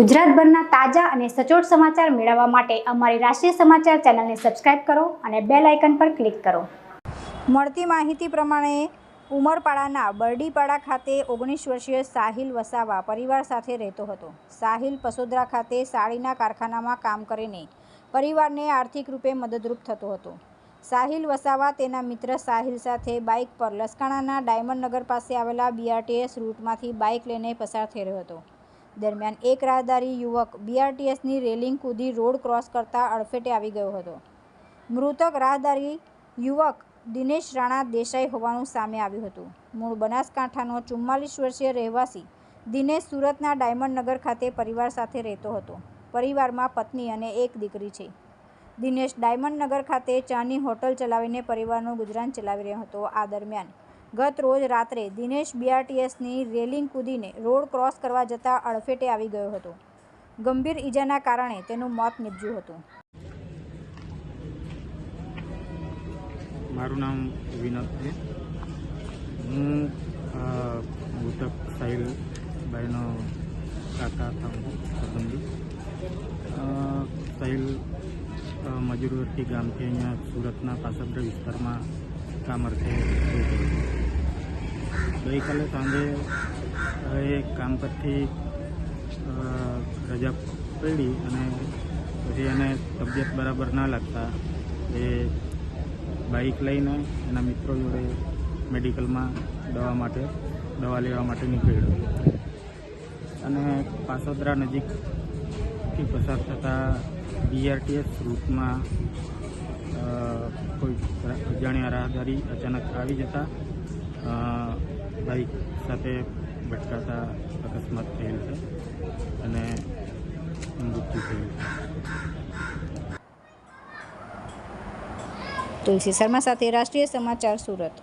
ગુજરાતભરના તાજા અને સચોટ સમાચાર મેળવવા માટે અમારી રાષ્ટ્રીય સમાચાર ચેનલને સબસ્ક્રાઇબ કરો અને બેલ આઇકન પર ક્લિક કરો. મળતી માહિતી પ્રમાણે ઉમરપાડાના બરડીપાડા ખાતે ઓગણીસ વર્ષીય સાહિલ વસાવા પરિવાર સાથે રહેતો હતો. સાહિલ પસોદરા ખાતે સાડીના કારખાનામાં કામ કરીને પરિવારને આર્થિક રૂપે મદદરૂપ થતો હતો. સાહિલ વસાવા તેના મિત્ર સાહિલ સાથે બાઇક પર લસકાણાના ડાયમંડ નગર પાસે આવેલા બીઆરટીએસ રૂટમાંથી બાઇક લઈને પસાર થઈ રહ્યો હતો. દરમિયાન એક રાહદારી યુવક બીઆરટીએસની રેલિંગ કૂદી રોડ ક્રોસ કરતા અડફેટે આવી ગયો હતો. મૃતક રાહદારી યુવક દિનેશ રાણા દેસાઈ હોવાનું સામે આવ્યું હતું. મૂળ બનાસકાંઠાનો ચુમ્માલીસ વર્ષીય રહેવાસી દિનેશ સુરતના ડાયમંડ નગર ખાતે પરિવાર સાથે રહેતો હતો. પરિવારમાં પત્ની અને એક દીકરી છે. દિનેશ ડાયમંડ નગર ખાતે ચાની હોટલ ચલાવીને પરિવારનું ગુજરાન ચલાવી રહ્યો હતો. આ દરમિયાન ગત રોજ રાત્રે દિનેશ બીઆરટીએસની રેલિંગ કૂદીને રોડ ક્રોસ કરવા જતાં અડફેટે આવી ગયો હતો. ગંભીર ઈજાના કારણે તેનું મોત નીપજ્યું હતું. મારું નામ વિનોદ છે. હું મૃતક સાહિલભાઈનો કાકા થાઉં સાહિલ મજૂરવર્તી ગામથી અહીંયા સુરતના પાસંદર વિસ્તારમાં કામ અર્થે ગઈકાલે સાંજે એક કામ પરથી રજા પડી અને પછી એને તબિયત બરાબર ના લાગતા. એ બાઇક લઈને એના મિત્રો જોડે મેડિકલમાં દવા માટે, દવા લેવા માટે નીકળ્યો. અને પાસોદરા નજીકથી પસાર થતા બીઆરટીએસ રૂટમાં કોઈ અજાણ્યા રાહદારી અચાનક આવી જતા બાઇક સાથે ભટકાતા અકસ્માત થયેલ છે અને મૃત્યુ થયું તુલસી શર્મા સાથે રાષ્ટ્રીય સમાચાર સુરત.